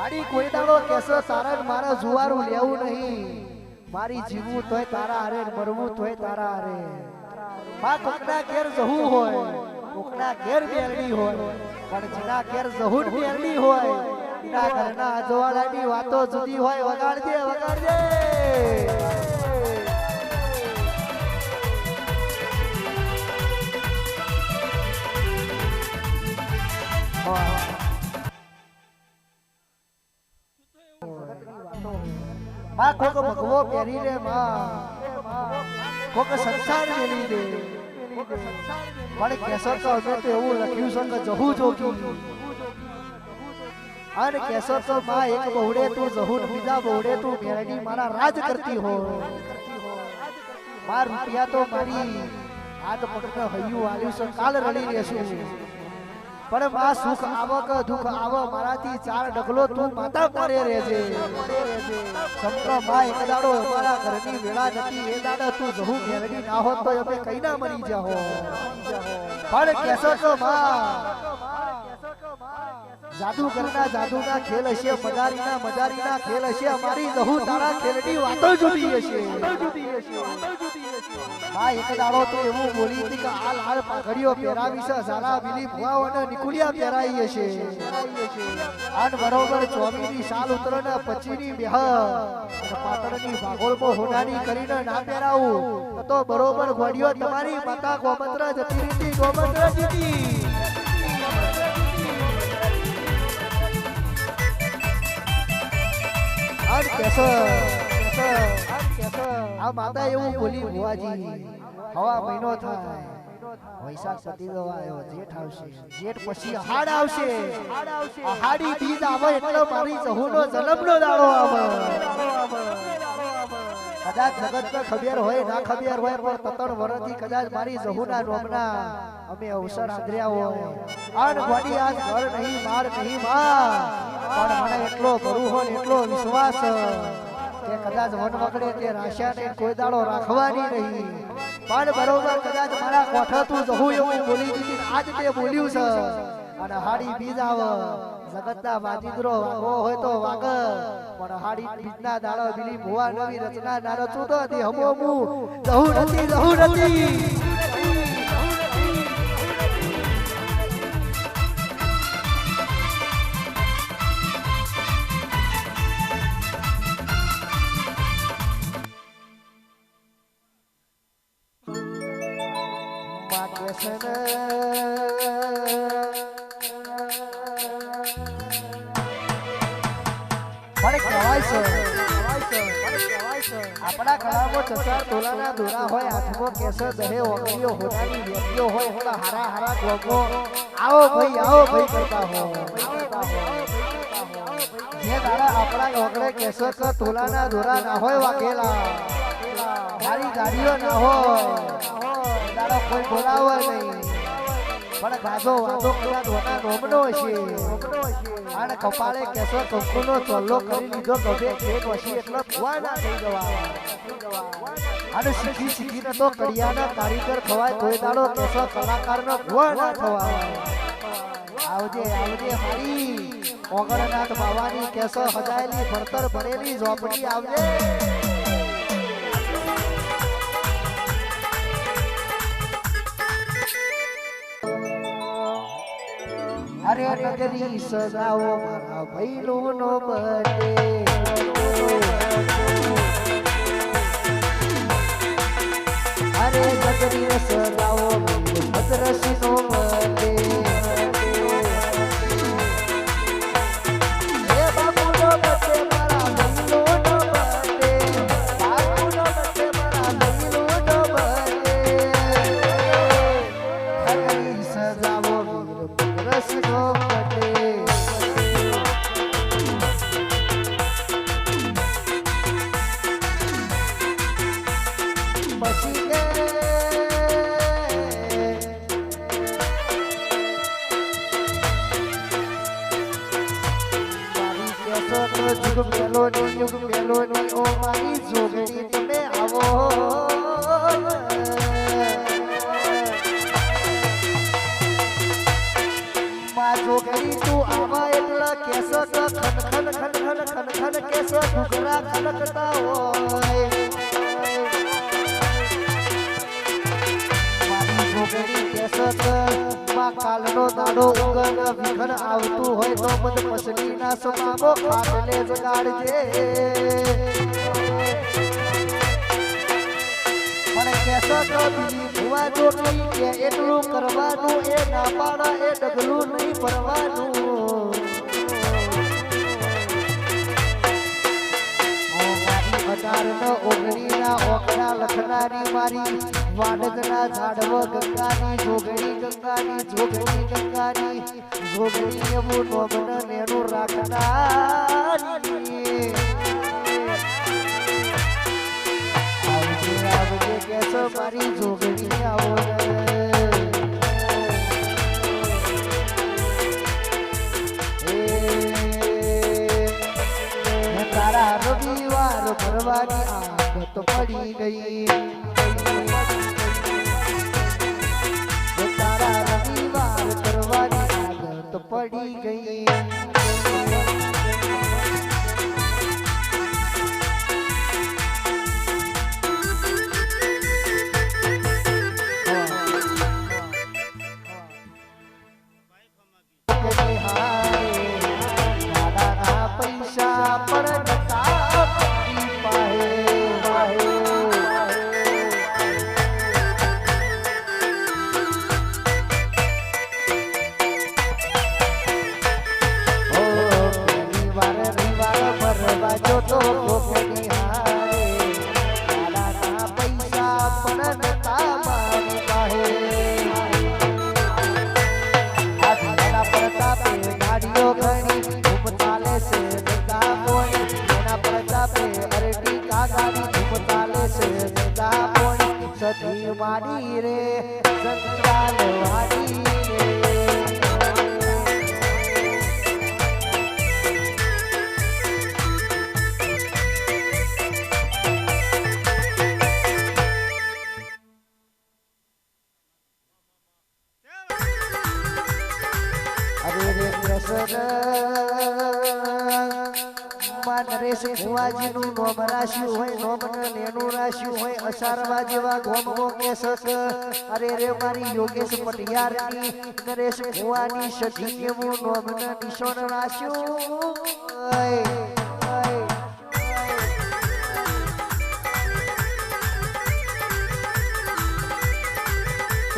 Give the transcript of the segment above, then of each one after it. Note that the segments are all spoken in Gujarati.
મારી કોઈ દાડો કેસો તારા મારા જુવારું લેવું નહીં. મારી જીવવું તોય તારા હારે મરવું તોય તારા હારે. મા કોકના ઘેર જવું હોય, કોકના ઘેર બેરડી હોય, પણ જેના ઘેર જવું બેરડી હોય, એના ઘરના અજવાળાની વાતો જુદી હોય, વગાડજે વગાડજે. કોક ભગવો પહેરી રે માં. કોક સંસાર મેલી દે. પણ કેસર તો અમે તો એવું લખ્યું છે કે જહુ જોગી. અને કેસર તો, માં, એક બહુડે તું જહુર બીજા બહુડે તું મેરડી મારા રાજ કરતી હો માર રૂપિયા તો મારી. આજ પગને હૈયું આવ્યું છે. કાલ રડી લેશું પણ માં સુખ આવક, દુખ આવ મારાથી ચાર ડગલો તું માતા પરે રહેજે. સંતો માં એક દાડો અમારા ઘરની વેળા નથી, એ દાડો તું જહુ મેરડી ના હોત તો અમે કઈ ના મરી જાહો. પણ કેસો તો માં જાદુગરના જાદુના ખેલ હશે મજારીના મજારીના ખેલ હશે, અમારી જહુ તારા ખેલની વાતો જુદી હશે. માં એક દાડો તો એવું બોલી હતી કે આ લાલ પાઘડીઓ પહેરાવી છે, સારા બીલી ભુવાઓ અને નિકુલિયા પહેરાઈ હશે આન બરોબર ચોવીની સાલ ઉતરે ને પચીની બેહ પાટણની ભાગોળમાં હોનાની કરીને ના પહેરાવું. તો બરોબર ઘોડીઓ તમારી માતા ગોમત્ર જતી રીતી ગોમત્ર જીતી આજ કેસો આ માતા એવું બોલી ભુવાજી. હવા મહિનો થાય. વૈશાખ પતિ આવ્યો, જેઠ આવશે. જેઠ પછી હાડ આવશે. હાડી બીજ આવે એટલે મારી જહુનો જન્મનો દાડો આવે. કદાચ જગત ખબર હોય, ના ખબર હોય, પણ તતણ વરથી કદાચ મારી જહુના રોમના અમે અવસર આદર્યા હોય. આન ગોડી આજ ઘર નહીં, માર નહીં માં પણ મને એટલો ભરું હોય એટલો વિશ્વાસ. કે કદાચ વન વગડે તે રાશિયાને કોઈ દાડો રાખવાની નહીં. પણ બરોબર કદાચ મારા કોઠાતું જવું એવું બોલી દીધી આજ તે બોલ્યું છે. અને હાડી બીજ આવ જગતના વાજિંદ્રો વાગવો હોય તો વાગ પણ હાડી બીજના દાડો બીલી ભુવા નવી રચના દાડો ચૂતો તો હમો હું. જહું નથી જહું નથી. મને કહેવાય છે. આપણા કળામાં ચચાર તોલાના દોરા હોય, હાથમાં કેસર, દહે, ઓગળીઓ હોતાની વ્યક્તિઓ હોય એટલા હારા હારા ગોગો. આવો ભાઈ આવો ભાઈ કરતા હો. જે દાડા આપણા ઓગળે કેસર તોલાના દોરા ના હોય વાગેલા મારી ગાડીઓ ના હોય. દાડો કોઈ બોલાવે નહીં. પણ ગાજો વાતો કદાચ વના નોમનો છે. અને કપાળે કેસો કંકુનો ચોલ્લો કરી લીધો ગભે ખેત વસી એટલે ભુવા ના થઈ જવા અને શીખી શીખીને તો કડિયાના કારીગર ખવાય કોઈ દાડો કેસો કલાકારનો ભુવા ના થવા આવજે આવજે મારી. ઓગણનાથ બાવાની કેસો હજાયેલી ભણતર ભરેલી ઝોપડી આવજે. અરે નગરી સજાવો મારા ભૈલો નો બને અરે નગરી સજાવો ભદ્રસી નો પછી કે મારી કેસરનો યુગ મેલો ને યુગ મેલો ઓ મારી કેસ ખન ખન ખન ખન ખન ખન કેસ ઘૂઘરા ખનકતા હોય જોગણી કેસત કાલનો દાડો આવતું હોય તો મદ મછલીના સમાગો ખાટલે જગાડજે મને કેસો તો બીજી ભુવા જોગણી કે એટલું કરવાનું એ ના પાડા એ ડગલું નહીં ભરવાનું ઓગણી ના લખનારી મારી વાડકના ઝાડવ ગંગાની જોગણી ગંગાની જોગણી ગંગાની જોગણી એવું નોબન નેનું મારી જોગણી આવો તારા રવિવાર ભરવાની આદત પડી ગઈ. તારા રવિવાર કરવાની આદત પડી ગઈ. માં નરેશ ભુવાજીનું નોમ હોય નોમ ને નેનું હોય અસારવા જેવા ગોમ ગો કેસક અરે રે યોગેશ પટિયારની, નરેશ ભુવાની સધી એવું નોમ ને નિશાન રાખ્યું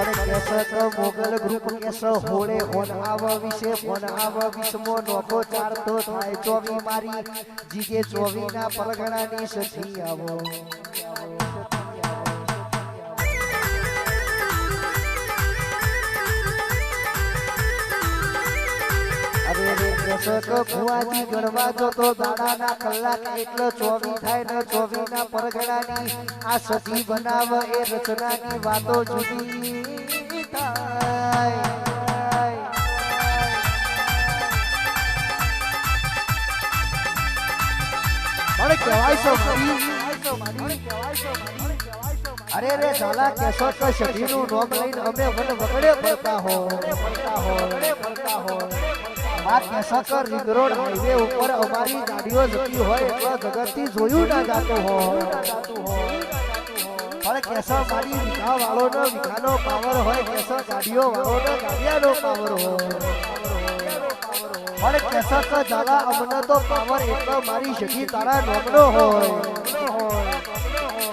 પણ કેસક મોગલ ગ્રુપ કેસ હોળે હોન આવ વિશે હોન આવ વિષમો નોખો ચારતો થાય ચોવી મારી. જીજે ચોવી ના પરગણાની સખી આવો. અરે કેસક ભુવાજી ગણવા કલાક એટલે ચોવી થાય ને ચોવી ના આ સતી બનાવ એ રચનાની વાતો જુદી પણ કહેવાય અરે રે ઝાલા કેસો તો સતીનું રોગ લઈને અમે વન વગડે ફરતા હો ફરતા હો ફરતા હો આ કેસાકર રિંગ રોડ હાઈવે ઉપર અમારી ગાડીઓ જતી હોય એટલા જગતથી જોયું ના જાતું હોય. પણ કેસો મારી વિઘા વાળો નો વિખાનો પાવર હોય કેસો ગાડીઓ વાળો નો ગાડિયાનો પાવર હોય. પણ કેસા તો ઝાલા અમને તો પાવર એટલો મારી શકી તારા નોમનો હોય.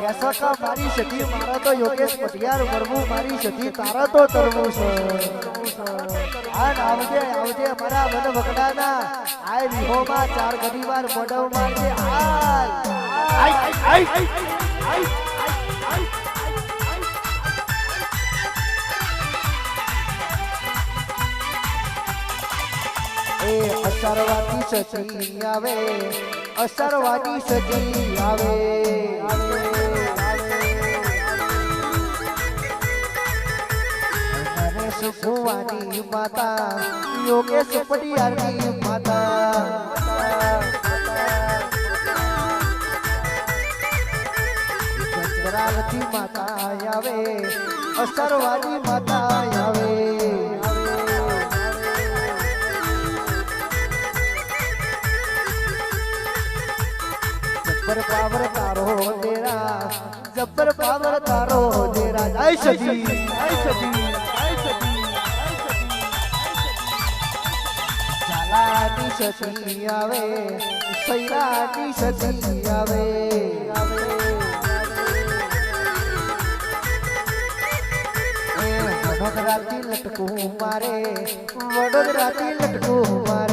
કેસા કા મારી શકી મારા તો યોગેશ પટિયાર વરવું મારી શકી તારા તો તરવું છે. આ આવજે આવજે મારા મન વગડાના આય વિહોમાં ચાર ઘડી વાર મોઢવ મારજે. હાલ આય આય આય એ સજી આવે અસરવાદી સજી આવે. योगेश माता, योगेश पटियार माता। चंद्रावती माता आवे असरवानी माता आवे। जबर पावर तारो तेरा जबर पावर तारो तेरा जय सजी जय सजी ઝાલાની સતી આવે સૈરાની સતી આવે. વડોદરાથી લટકું મારે વડોદરાથી લટકું મારે.